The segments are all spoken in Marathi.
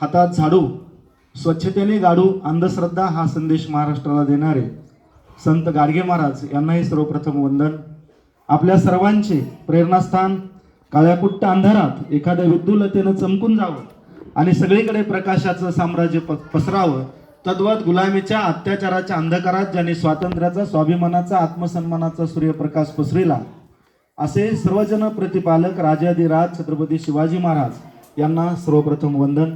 हातात झाडू स्वच्छतेने गाडू अंधश्रद्धा हा संदेश महाराष्ट्राला देणारे. संत गाडगे महाराज यांनाही सर्वप्रथम वंदन. आपल्या सर्वांचे प्रेरणास्थान काळ्याकुट्ट अंधारात एखाद्या विद्युलतेनं चमकून जावं आणि सगळीकडे प्रकाशाचं साम्राज्य प पसरावं. तद्वत गुलामीच्या अत्याचाराच्या अंधकारात ज्यांनी स्वातंत्र्याचा स्वाभिमानाचा आत्मसन्मानाचा सूर्यप्रकाश पसरिला असे सर्वजन प्रतिपालक राजाधिराज छत्रपती शिवाजी महाराज यांना सर्वप्रथम वंदन.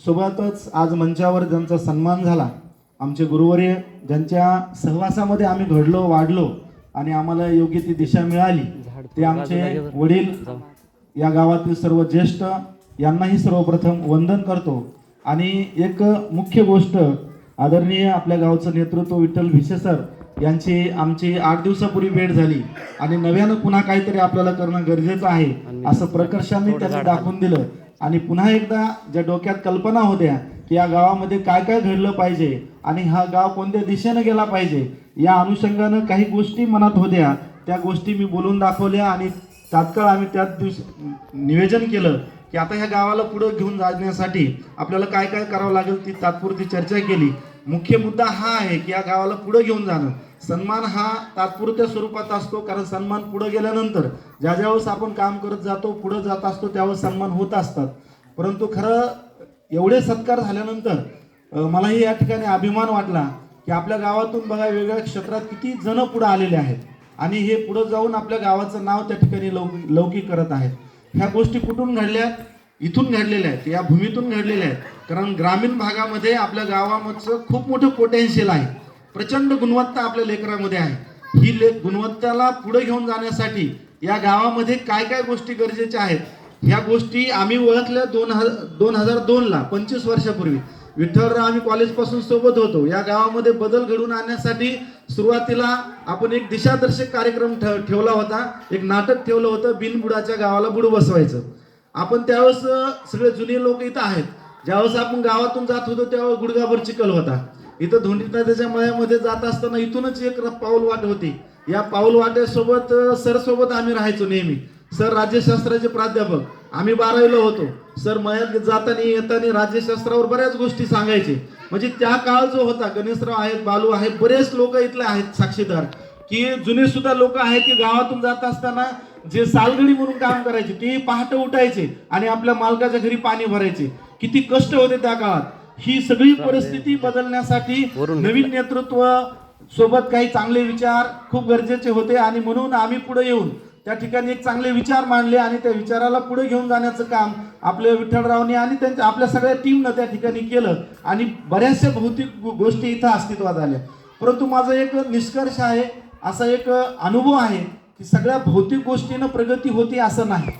सोबतच आज मंचावर ज्यांचा सन्मान झाला आमचे गुरुवर्य ज्यांच्या सहवासामध्ये आम्ही घडलो वाढलो आणि आम्हाला योग्य ती दिशा मिळाली ते आमचे वडील या गावातील सर्व ज्येष्ठ यांनाही सर्वप्रथम वंदन करतो. आणि एक मुख्य गोष्ट आदरणीय आपल्या गावचं नेतृत्व विठ्ठल भिसे सर यांची आमची आठ दिवसापूर्वी भेट झाली आणि नव्यानं पुन्हा काहीतरी आपल्याला करणं गरजेचं आहे असं प्रकर्षाने त्यांनी दाखवून दिलं. आणि पुन्हा एकदा ज्या डोक्यात कल्पना होत्या की या गावामध्ये काय काय घडलं पाहिजे आणि हा गाव कोणत्या दिशेनं गेला पाहिजे या अनुषंगानं काही गोष्टी मनात होत्या. त्या गोष्टी मी बोलून दाखवल्या आणि तात्काळ आम्ही त्याच दिवस निवेदन केलं की आता ह्या गावाला पुढं घेऊन जाण्यासाठी आपल्याला काय काय करावं लागेल ती तात्पुरती चर्चा केली. मुख्य मुद्दा हा आहे की या गावाला पुढं घेऊन जाणं. सन्मान हा तात्पुरत्या स्वरूपात असतो कारण सन्मान पुढे गेल्यानंतर ज्या ज्यावेळेस आपण काम करत जातो पुढे जात असतो त्यावेळेस सन्मान होत असतात. परंतु खरं एवढे सत्कार झाल्यानंतर मलाही या ठिकाणी अभिमान वाटला की आपल्या गावातून बघा वेगवेगळ्या क्षेत्रात किती जण पुढे आलेले आहेत. आणि हे पुढे जाऊन आपल्या गावाचं नाव त्या ठिकाणी लौ लौकिक करत आहेत. ह्या गोष्टी कुठून घडल्या? इथून घडलेल्या आहेत या भूमीतून घडलेल्या आहेत. कारण ग्रामीण भागामध्ये आपल्या गावामधचं खूप मोठं पोटेन्शियल आहे. प्रचंड गुणवत्ता आपल्या लेकरामध्ये आहे. ही ले गुणवत्ताला पुढे घेऊन जाण्यासाठी या गावामध्ये काय काय गोष्टी गरजेच्या आहेत? ह्या गोष्टी आम्ही ओळखल्या दोन हजार दोन हजार दोनला पंचवीस वर्षापूर्वी. विठ्ठलराव आम्ही कॉलेजपासून सोबत होतो. या गावामध्ये बदल घडवून आणण्यासाठी सुरुवातीला आपण एक दिशादर्शक कार्यक्रम ठेवला होता. एक नाटक ठेवलं होतं बिनबुडाच्या गावाला बुड बसवायचं. आपण त्यावेळेस सगळे जुने लोक इथं आहेत. ज्यावेळेस आपण गावातून जात होतो त्यावेळेस गुडगाभर चिखल होता. इथं धोंडी नद्याच्या मळ्यामध्ये जात असताना इथूनच एक पाऊल वाट होती. या पाऊल वाट्यासोबत सर सोबत आम्ही राहायचो नेहमी. सर राज्यशास्त्राचे प्राध्यापक. आम्ही बारावीला होतो. सर मयात जाताना येताना राज्यशास्त्रावर बऱ्याच गोष्टी सांगायचे. म्हणजे त्या काळ जो होता गणेशराव आहेत बालू आहेत बरेच लोक इथले आहेत साक्षीदार. की जुने सुद्धा लोक आहेत की गावातून जात असताना जे सालगडी म्हणून काम करायचे तेही पहाटे उठायचे आणि आपल्या मालकाच्या घरी पाणी भरायचे. किती कष्ट होते त्या काळात. ही सगळी परिस्थिती बदलण्यासाठी नवीन नेतृत्व सोबत काही चांगले विचार खूप गरजेचे होते आणि म्हणून आम्ही पुढे येऊन त्या ठिकाणी एक चांगले विचार मांडले आणि त्या विचाराला पुढे घेऊन जाण्याचं काम आपल्या विठ्ठलरावने आणि त्यांच्या आपल्या सगळ्या टीमनं त्या ठिकाणी केलं आणि बऱ्याचशा भौतिक गोष्टी इथं अस्तित्वात आल्या. परंतु माझा एक निष्कर्ष आहे असा एक अनुभव आहे की सगळ्या भौतिक गोष्टीनं प्रगती होती असं नाही.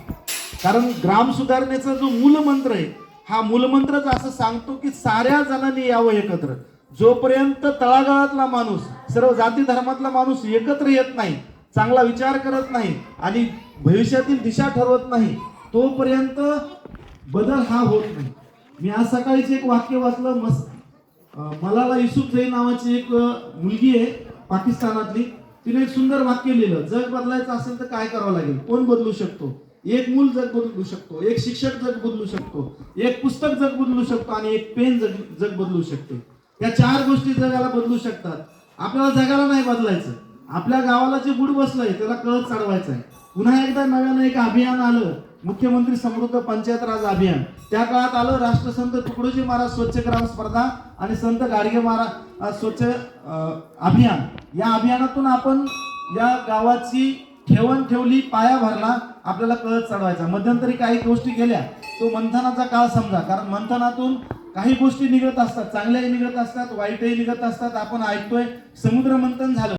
कारण ग्राम सुधारणेचा जो मूलमंत्र आहे हा मूलमंत्रच असं सांगतो की साऱ्या जणांनी यावं एकत्र. जोपर्यंत तळागाळातला माणूस सर्व जाती धर्मातला माणूस एकत्र येत नाही चांगला विचार करत नाही आणि भविष्यातील दिशा ठरवत नाही तोपर्यंत बदल हा होत नाही. मी आज सकाळीच एक वाक्य वाचलं मस मलाला युसुफ जई नावाची एक मुलगी आहे पाकिस्तानातली. तिने एक सुंदर वाक्य लिहिलं जग बदलायचं असेल तर काय करावं लागेल? कोण बदलू शकतो? एक मूल जग बदलू शकतो एक शिक्षक जग बदलू शकतो एक पुस्तक जग बदलू शकतो आणि एक पेन जग जग बदलू शकते. या चार गोष्टी जगाला बदलू शकतात. आपल्याला जगाला नाही बदलायचं. आपल्या गावाला जे बुड बसलंय त्याला कळत चढवायचं आहे पुन्हा एकदा नव्यानं एक अभियान आलं. मुख्यमंत्री समृद्ध पंचायत राज अभियान. त्या काळात आलं राष्ट्रसंत तुकडोजी महाराज स्वच्छ ग्राम स्पर्धा आणि संत गाडगे महाराज स्वच्छ अभियान. या अभियानातून आपण या गावाची ठेवण ठेवली पाया भरला आपल्याला कळत चढवायचा. मध्यंतरी काही गोष्टी गेल्या तो मंथनाचा काळ समजा. कारण मंथनातून काही गोष्टी निघत असतात. चांगल्याही निघत असतात वाईटही निघत असतात. आपण ऐकतोय समुद्र मंथन झालं.